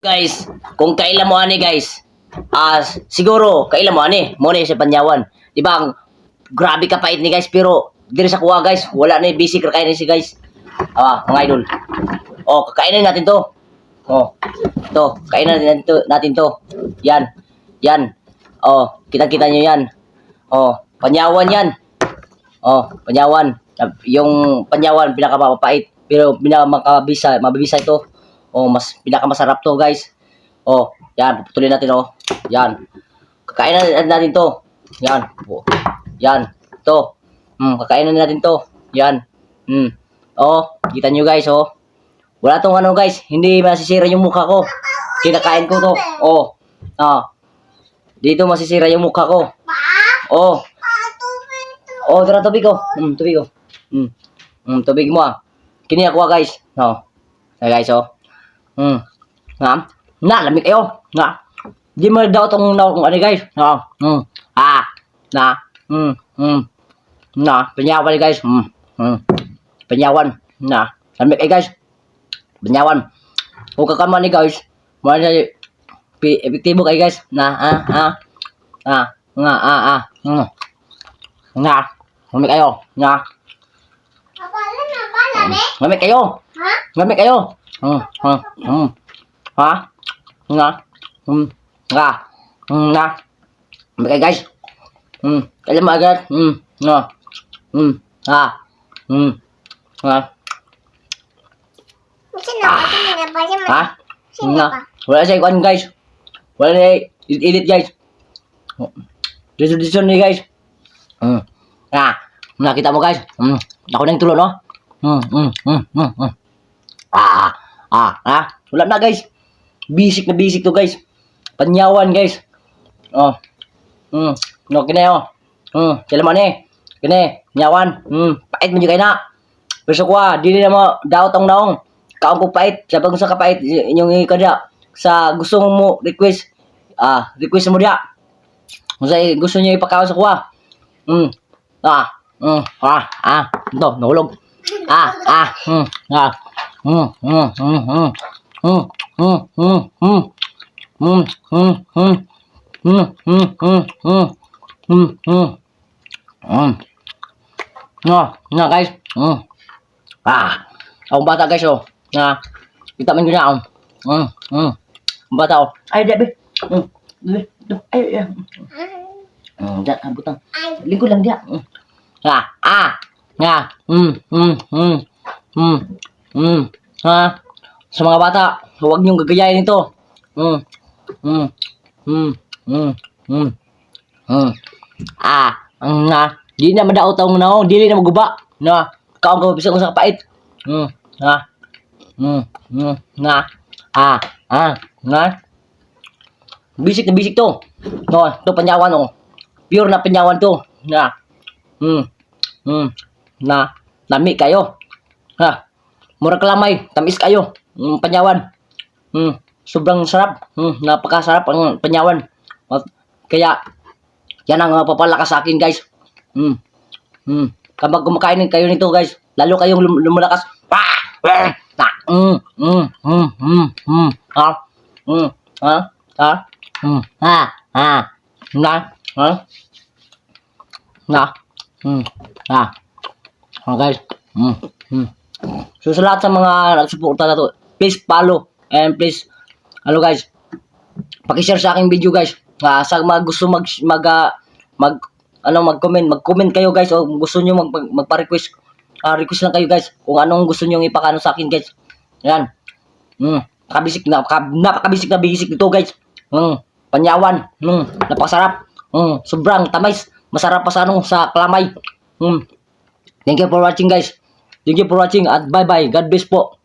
Guys, kung kailan mo ani guys, ah siguro kailan mo ani, mo ni sa Panyawan. Di ba? Grabe ka pait ni guys, pero diri sa kuha guys, wala na busy kakainin si guys. Ah, mga idol. Oh, kakainin natin to. Oh. To, kainan natin to, natin to. Yan. Yan. Oh, kita-kita niyo yan. Oh, Panyawan yan. Oh, Panyawan. Yung Panyawan pinakamapait, pero pinakamabisa, mabibisa ito. Oh, mas pinakamasarap to, guys. Oh, yan, puputulin natin oh. Yan. Kakainin natin to. Yan. Oh. Yan. To. Hmm, kakainin natin to. Yan. Hmm. Oh, kita nyo guys, oh. Wala tong ano guys, hindi masisira yung mukha ko. Kinakain ko to. Oh. Ah. Dito masisira yung mukha ko. Oh. Oh, tara tubig ko. Hmm, tubig ko. Hmm. Hmm, tubig mo ah. Kini ako ah, guys. No. Na guys, oh. ừ. Đó là mình yêu đó gì mà đâu trong đâu ở đây guys đó à đó ừ ừ. Đó với nhau vậy guys ừ ừ. Với nhau anh đó là mình guys với nhau anh ok cảm ơn guys mọi người tiêm facebook ấy guys là à à. À à à à. Ừ. Nào mấy cái ô nha mấy cái ô mấy cái 嗯嗯嗯啊 na um na um na okay guys. Um alam mo agad um no um ah um ah. sino ba sino ba sino ba sino ba wala sa ikuan guys? Wala na edit guys? Dito dito ni guys? Hmm. Um ah nakita mo guys. Hmm. Um ako na yung tulo no? Mm mm mm mm mm Ah. Ah. Wala na guys. Basic na basic to guys. Panyawan guys. Oh. Hmm. No, kini oh. Hmm. Kailan man eh. Kini. Panyawan. Hmm. Pait mo kayo na. Pero kuha, dili na mo daw tong naong. Kaong ko pait. Sabi ko sa kapait, inyong ikadya. Sa gusto mo request, ah, request mo diya. Kung gusto niyo ipakaw sa kuha. Hmm. Ah. Hmm. Ah. Ah. Ito, nahulog. Ah. Ah. Hmm. Ah. nha guys ừ. à ông ba tao guys rồi nha chúng ta mình như nào ừ ừ ba tao. Ai đẹp đi. Ừ. Đi ai ừ dạ anh bút tăng liên quan lần đi ạ ừ. à à. Nha. Ừ ừ ừ. Ừ. Hmm. Ha? Sa mga bata, huwag niyong gagayahin ito. Hmm. Hmm. Hmm. Hmm. Hmm. Hmm. Ah. Ang na. Di na madaot ang naong. Dili na maguba. Na. Kaong ka bisa ko sa kapait. Hmm. Ha. Hmm. Hmm. Nga. Ah. Ah. Nga. Bisik na bisik to. No, to panyawan oh. Pure na panyawan to. Nga. Hmm. Hmm. Na. Lami kayo. Ha. Murag lamay. Tamis kayo. Hmm, panyawan. Hmm. Sobrang sarap. Hmm. Napakasarap ang panyawan. Kaya, yan ang uh, papalakas sa akin guys. Hmm. Hmm. Kapag kumakain kayo nito guys, lalo kayong lum- lumalakas. Pa! Pa! Ta! Mm, mm, mm, mm, mm. Ha? Mm. Ha? Ha? Mm. Ha? Ha? Na? Ha? Na? Mm. Ha? Ha guys? Mm. Mm. So sa lahat sa mga nagsuporta na to, please follow and please ano guys, paki-share sa aking video guys. Ah, sa mga gusto mag mag ah, mag ano mag-comment, mag-comment kayo guys o gusto niyo mag magpa-request ah, request lang kayo guys kung anong gusto niyo ipakano sa akin guys. Yan. Mm, nakabisik na napaka, napakabisik na basic nito guys. Mm, panyawan. Mm, napakasarap. Mm, sobrang tamis. Masarap pa sa ano sa kalamay. Mm. Thank you for watching guys. Thank you for watching at bye bye. God bless po.